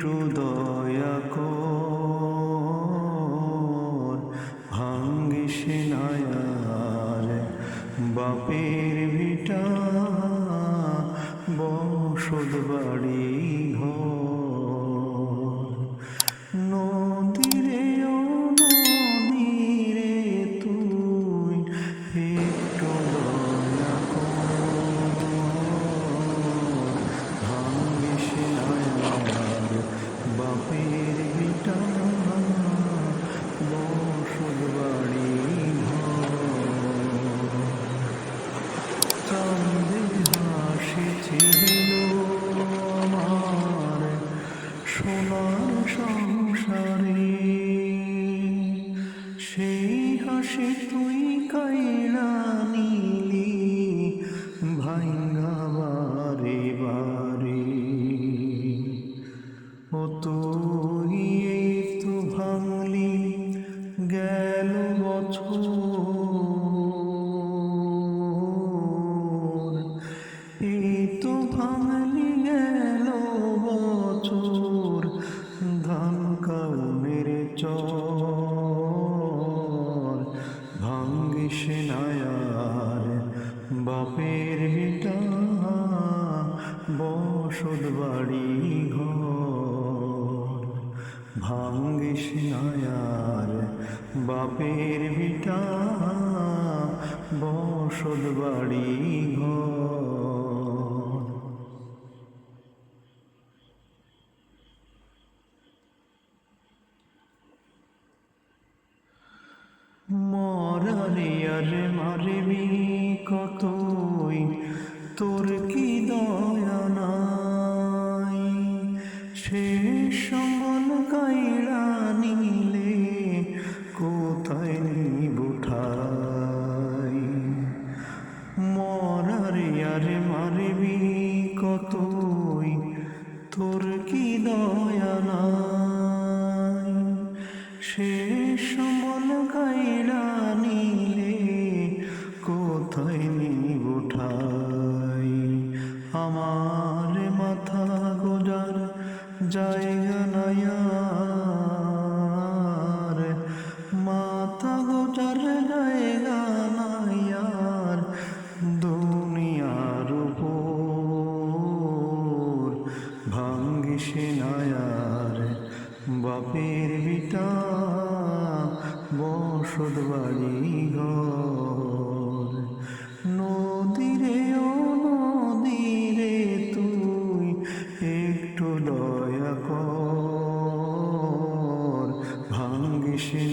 একটু দয়া কর। ভাঙ্গিস নায়ার বাপের ভিটা বসত বাড়ি ঘর। সংসারে। সেই হাসি তুই কাইলা নিলি ভাঙ্গা বারে বারে। ও তুই তো ভাঙলি, গেল বছর। এই তো ভাঙলি ভাঙ্গিস নায়ার বাপের ভিটা বসত বাড়ি ঘর। ভাঙ্গিস নায়ার বাপের ভিটা বসত বাড়ি ঘর। মরারে আরে মারবি কতই তোর কি দয়া নাই? সে সম্বল কাইড়া নিলে কোথায় নিবুঠাই মরারে আরে মারবি কতই তোর কি দয়া নাই? সে সমল কাইড়া আমার মাথা গোজার জায়গা নায়ার মাথা গোজার জায়গা নায়ার দুনিয়ার উপর ভাঙ্গিসে নায়ার বাপের বিটা বসত বাড়ি ঘর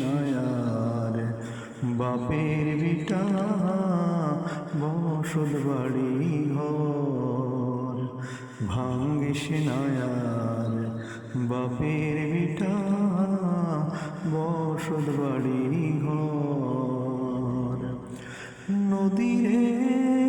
নায়ার বাপের বিটা বসত বাড়ি ঘর। ভাঙ্গিস নায়ার বাপের বিটা বসত বাড়ি ঘর। নদীরে